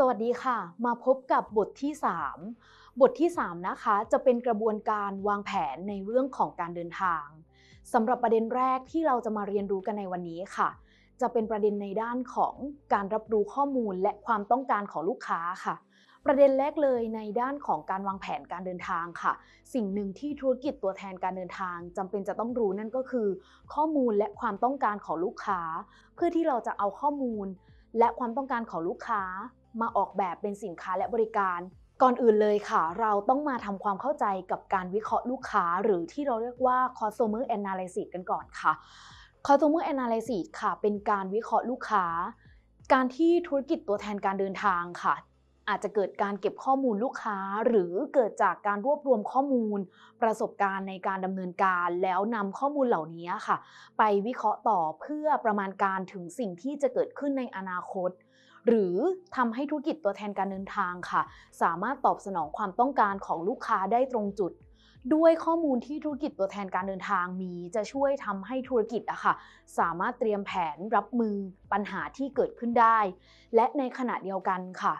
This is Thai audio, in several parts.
สวัสดีค่ะ มาพบกับบทที่ 3 บทที่ 3 นะคะ จะเป็นกระบวนการวางแผนในเรื่องของการเดินทางสำหรับประเด็นแรกที่เราจะมาเรียนรู้กันในวันนี้ค่ะ จะเป็นประเด็นในด้านของการรับรู้ข้อมูลและความต้องการของลูกค้าค่ะ ประเด็นแรกเลยในด้านของการวางแผนการเดินทางค่ะ สิ่งหนึ่งที่ธุรกิจตัวแทนการเดินทางจำเป็นจะต้องรู้นั่นก็คือ ข้อมูลและความต้องการของลูกค้า เพื่อที่เราจะเอาข้อมูลและความต้องการของลูกค้า มาออกแบบเป็นสินค้าและบริการ ก่อนอื่นเลยค่ะ เราต้องมาทำความเข้าใจกับการวิเคราะห์ลูกค้า หรือที่เราเรียกว่า customer analysis กันก่อนค่ะ customer analysis ค่ะ เป็นการวิเคราะห์ลูกค้า การที่ธุรกิจตัวแทนการเดินทางค่ะอาจจะเกิดการเก็บข้อมูลลูกค้า หรือเกิดจากการรวบรวมข้อมูล ประสบการณ์ในการดำเนินการ แล้วนำข้อมูลเหล่านี้ค่ะ ไปวิเคราะห์ต่อเพื่อประมาณการถึงสิ่งที่จะเกิดขึ้นในอนาคต หรือทำให้ธุรกิจตัวแทนการเดินทางค่ะ สามารถตอบสนองความต้องการของลูกค้าได้ตรงจุด ด้วยข้อมูลที่ธุรกิจตัวแทนการเดินทางมี จะช่วยทำให้ธุรกิจอะค่ะ สามารถเตรียมแผนรับมือปัญหาที่เกิดขึ้นได้ และในขณะเดียวกันค่ะ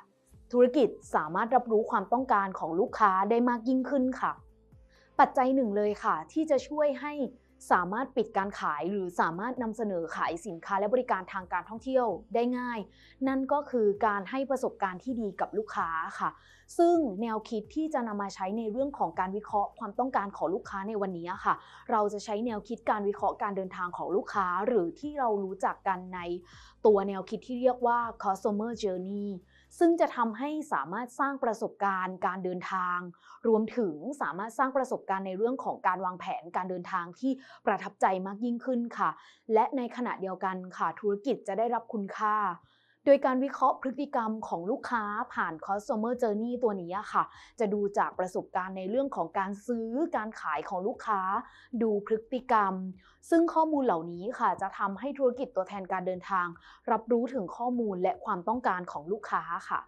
ธุรกิจสามารถรับรู้ความต้องการของลูกค้าได้มากยิ่งขึ้นค่ะ ปัจจัยหนึ่งเลยค่ะ ที่จะช่วยให้ สามารถปิดการขายหรือสามารถนำเสนอขายสินค้าและบริการทางการท่องเที่ยวได้ง่าย นั่นก็คือการให้ประสบการณ์ที่ดีกับลูกค้าค่ะ ซึ่งแนวคิดที่จะนำมาใช้ในเรื่องของการวิเคราะห์ความต้องการของลูกค้าในวันนี้ค่ะ เราจะใช้แนวคิดการวิเคราะห์การเดินทางของลูกค้า หรือที่เรารู้จักกันในตัวแนวคิดที่เรียกว่า customer journey ซึ่งจะทำให้สามารถสร้างประสบการณ์ การเดินทาง รวมถึงสามารถสร้างประสบการณ์ในเรื่องของการวางแผนการเดินทางที่ประทับใจมากยิ่งขึ้นค่ะ และในขณะเดียวกันค่ะธุรกิจจะได้รับคุณค่า ดยการวิเคราะห์พฤติกรรมของลูกค้าผ่าน customer journey ตัวนี้ค่ะ จะดูจากประสบการณ์ในเรื่องของการซื้อการขายของลูกค้า ดูพฤติกรรม ซึ่งข้อมูลเหล่านี้ค่ะจะทำให้ธุรกิจตัวแทนการเดินทาง รับรู้ถึงข้อมูลและความต้องการของลูกค้าค่ะ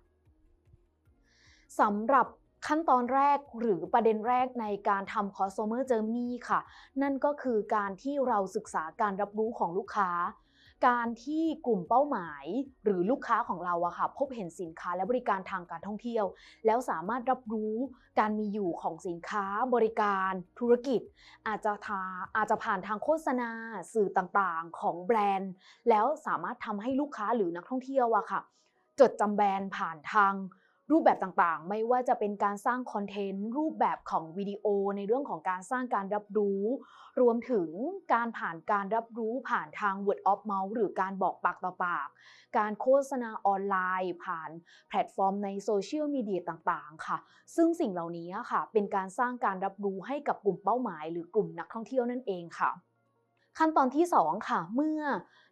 สำหรับขั้นตอนแรกหรือประเด็นแรกในการทำ customer journey ค่ะ นั่นก็คือการที่เราศึกษาการรับรู้ของลูกค้า การที่กลุ่มเป้าหมาย หรือลูกค้าของเราอะค่ะพบเห็นสินค้าและบริการทางการท่องเที่ยว แล้วสามารถรับรู้การมีอยู่ของสินค้าบริการธุรกิจ อาจจะทาอาจจะผ่านทางโฆษณาสื่อต่างๆของแบรนด์ แล้วสามารถทำให้ลูกค้าหรือนักท่องเที่ยวอะค่ะ จดจำแบรนด์ผ่านทาง รูปแบบต่างๆ ไม่ว่าจะเป็นการสร้างคอนเทนต์ รูปแบบของวิดีโอในเรื่องของการสร้างการรับรู้ รวมถึงการผ่านการรับรู้ผ่านทาง word of mouth หรือการบอกปากต่อปาก การโฆษณาออนไลน์ ผ่านแพลตฟอร์มในโซเชียลมีเดียต่างๆ ค่ะ ซึ่งสิ่งเหล่านี้ค่ะ เป็นการสร้างการรับรู้ให้กับกลุ่มเป้าหมาย หรือกลุ่มนักท่องเที่ยวนั่นเองค่ะขั้นตอนที่ 2 ค่ะ เมื่อ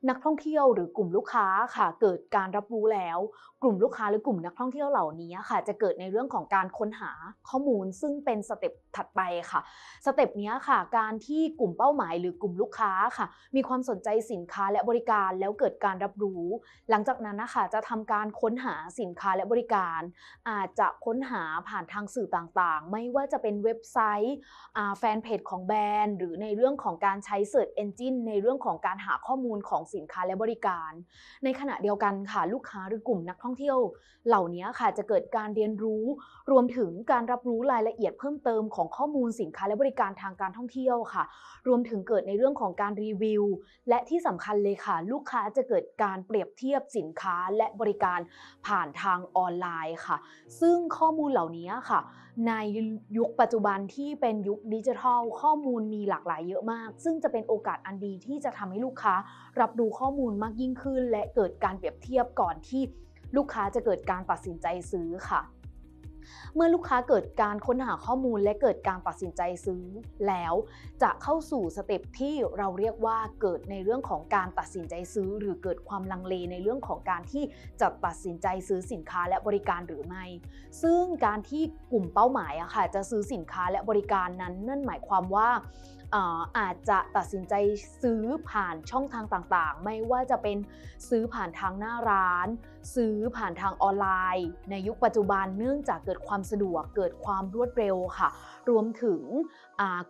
นักท่องเที่ยวหรือกลุ่มลูกค้าค่ะ เกิดการรับรู้แล้วกลุ่มลูกค้าหรือกลุ่มนักท่องเที่ยวเหล่านี้ค่ะจะเกิดในเรื่องของการค้นหาข้อมูลซึ่งเป็นสเต็ปถัดไปค่ะสเต็ปนี้ค่ะการที่กลุ่มเป้าหมายหรือกลุ่มลูกค้าค่ะ มีความสนใจสินค้าและบริการแล้วเกิดการรับรู้ หลังจากนั้นนะคะจะทำการค้นหาสินค้าและบริการ อาจจะค้นหาผ่านทางสื่อต่างๆ ไม่ว่าจะเป็นเว็บไซต์แฟนเพจของแบรนด์ หรือในเรื่องของการใช้ Search Engine ในเรื่องของการหาข้อมูลของสินค้าและบริการ ในขณะเดียวกันค่ะลูกค้าหรือกลุ่มนักท่องเที่ยวเหล่านี้ค่ะจะเกิดการเรียนรู้รวมถึงการรับรู้รายละเอียดเพิ่มเติมของข้อมูลสินค้าและบริการทางการท่องเที่ยวค่ะ รวมถึงเกิดในเรื่องของการรีวิว และที่สำคัญเลยค่ะ ลูกค้าจะเกิดการเปรียบเทียบสินค้าและบริการผ่านทางออนไลน์ค่ะ ซึ่งข้อมูลเหล่านี้ค่ะ ในยุคปัจจุบันที่เป็นยุคดิจิทัล ข้อมูลมีหลากหลายเยอะมาก ซึ่งจะเป็นโอกาสอันดีที่จะทำให้ลูกค้า รับรู้ข้อมูลมากยิ่งขึ้น และเกิดการเปรียบเทียบก่อนที่ ลูกค้าจะเกิดการตัดสินใจซื้อค่ะ เมื่อลูกค้าเกิดการค้นหาข้อมูลและเกิดการตัดสินใจซื้อแล้ว จะเข้าสู่สเต็ปที่เราเรียกว่าเกิดในเรื่องของการตัดสินใจซื้อ หรือเกิดความลังเลในเรื่องของการที่จะตัดสินใจซื้อสินค้าและบริการหรือไม่ ซึ่งการที่กลุ่มเป้าหมายอะค่ะจะซื้อสินค้าและบริการนั้น นั่นหมายความว่าอาจจะตัดสินใจซื้อผ่านช่องทางต่างๆ ไม่ว่าจะเป็นซื้อผ่านทางหน้าร้าน ซื้อผ่านทางออนไลน์ ในยุคปัจจุบันเนื่องจากเกิดความสะดวกเกิดความรวดเร็วค่ะ รวมถึง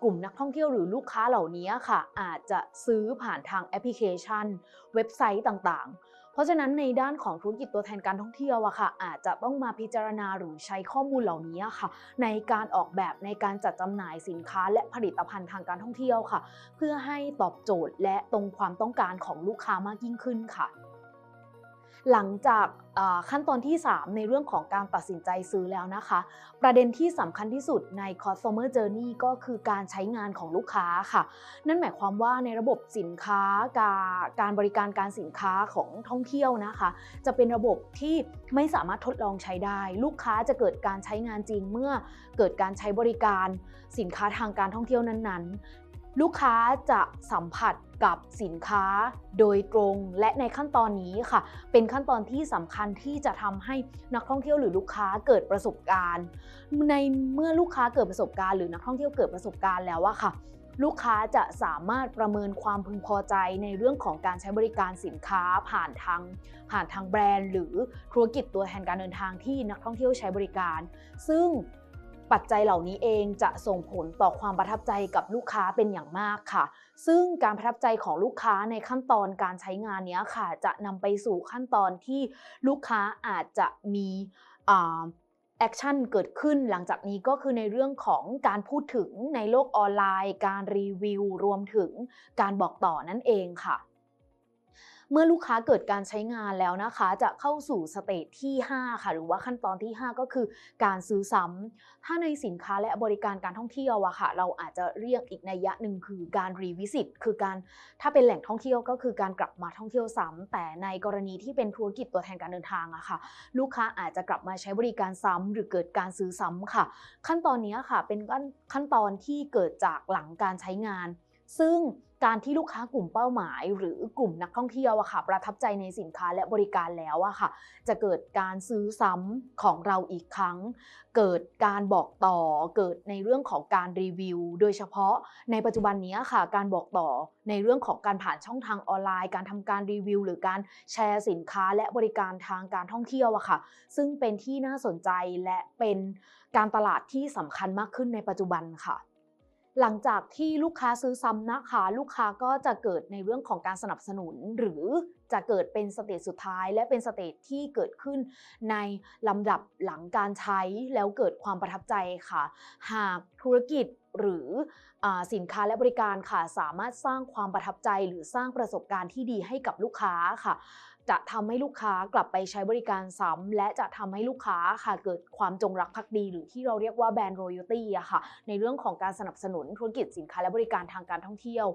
กลุ่มนักท่องเที่ยวหรือลูกค้าเหล่านี้ค่ะ อาจจะซื้อผ่านทางแอปพลิเคชัน เว็บไซต์ต่างๆ ราะฉะนั้นในด้านของธุรกิจตัวแทนการท่องเที่ยวอะค่ะ อาจจะต้องมาพิจารณาหรือใช้ข้อมูลเหล่านี้ค่ะ ในการออกแบบในการจัดจำหน่ายสินค้า และผลิตภัณฑ์ทางการท่องเที่ยวค่ะ เพื่อให้ตอบโจทย์และตรงความต้องการของลูกค้ามากยิ่งขึ้นค่ะ หลังจากขั้นตอนที่ 3 ในเรื่องของการตัดสินใจซื้อแล้วนะคะ ประเด็นที่สำคัญที่สุดใน customer journey ก็คือการใช้งานของลูกค้าค่ะ นั่นหมายความว่าในระบบสินค้าการการบริการการสินค้าของท่องเที่ยวนะคะ จะเป็นระบบที่ไม่สามารถทดลองใช้ได้ ลูกค้าจะเกิดการใช้งานจริงเมื่อเกิดการใช้บริการสินค้าทางการท่องเที่ยวนั้นๆ ลูกค้าจะสัมผัส กับสินค้าโดยตรงและในขั้นตอนนี้ค่ะ เป็นขั้นตอนที่สำคัญที่จะทำให้นักท่องเที่ยวหรือลูกค้าเกิดประสบการณ์ ในเมื่อลูกค้าเกิดประสบการณ์หรือนักท่องเที่ยวเกิดประสบการณ์แล้วอะค่ะ ลูกค้าจะสามารถประเมินความพึงพอใจในเรื่องของการใช้บริการสินค้าผ่านทางผ่านทางแบรนด์ หรือธุรกิจตัวแทนการเดินทางที่นักท่องเที่ยวใช้บริการ ซึ่ง ปัจจัยเหล่านี้เองจะส่งผลต่อความประทับใจกับลูกค้าเป็นอย่างมากค่ะ ซึ่งการประทับใจของลูกค้าในขั้นตอนการใช้งานนี้ค่ะ จะนำไปสู่ขั้นตอนที่ลูกค้าอาจจะมีแอคชั่นเกิดขึ้นหลังจากนี้ก็คือในเรื่องของการพูดถึงในโลกออนไลน์ การรีวิว รวมถึงการบอกต่อนั่นเองค่ะ เมื่อลูกค้าเกิดการใช้งานแล้วนะคะ จะเข้าสู่สเตจที่ 5 ค่ะ หรือว่าขั้นตอนที่ 5 ก็คือการซื้อซ้ำถ้าในสินค้าและบริการการท่องเที่ยวอะค่ะ เราอาจจะเรียกอีกนัยยะหนึ่งคือการรีวิสิตคือการถ้าเป็นแหล่งท่องเที่ยวก็คือการกลับมาท่องเที่ยวซ้ำแต่ในกรณีที่เป็นธุรกิจตัวแทนการเดินทางอะค่ะ ลูกค้าอาจจะกลับมาใช้บริการซ้ำหรือเกิดการซื้อซ้ำค่ะ ขั้นตอนนี้ค่ะเป็นขั้นตอนที่เกิดจากหลังการใช้งาน ซึ่ง การที่ลูกค้ากลุ่มเป้าหมาย หรือกลุ่มนักท่องเที่ยวอะค่ะ ประทับใจในสินค้าและบริการแล้วอะค่ะ จะเกิดการซื้อซ้ำของเราอีกครั้ง เกิดการบอกต่อ เกิดในเรื่องของการรีวิว โดยเฉพาะในปัจจุบันนี้ค่ะ การบอกต่อในเรื่องของการผ่านช่องทางออนไลน์ การทำการรีวิว หรือการแชร์สินค้าและบริการทางการท่องเที่ยวอะค่ะ ซึ่งเป็นที่น่าสนใจและเป็นการตลาดที่สำคัญมากขึ้นในปัจจุบันค่ะ หลังจากที่ลูกค้าซื้อซ้ำนะคะ ลูกค้าก็จะเกิดในเรื่องของการสนับสนุน หรือจะเกิดเป็นสเตจสุดท้าย และเป็นสเตจที่เกิดขึ้นในลำดับหลังการใช้แล้วเกิดความประทับใจค่ะ หากธุรกิจหรืออสินค้าและบริการค่ะสามารถสร้างความประทับใจหรือสร้างประสบการณ์ที่ดีให้กับลูกค้าค่ะ จะทำให้ลูกค้ากลับไปใช้บริการซ้ำและจะทำให้ลูกค้าค่ะเกิดความจงรักภักดี หรือที่เราเรียกว่าแบรนด์ royalty อะค่ะในเรื่องของการสนับสนุนธุรกิจสินค้าและบริการทางการท่องเที่ยว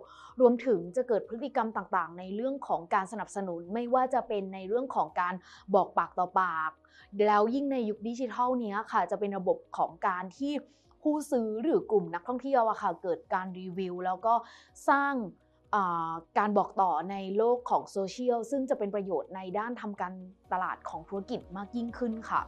รวมถึงจะเกิดพฤติกรรมต่างๆ ในเรื่องของการสนับสนุนไม่ว่าจะเป็นในเรื่องของการบอกปากต่อปาก แล้วยิ่งในยุคดิจิทัลเนี้ยค่ะจะเป็นระบบของการที่ผู้ซื้อหรือกลุ่มนักท่องเที่ยวอะค่ะเกิดการรีวิว แล้วก็สร้าง การบอกต่อในโลกของโซเชียลซึ่งจะเป็นประโยชน์ในด้านทำการตลาดของธุรกิจมากยิ่งขึ้นค่ะ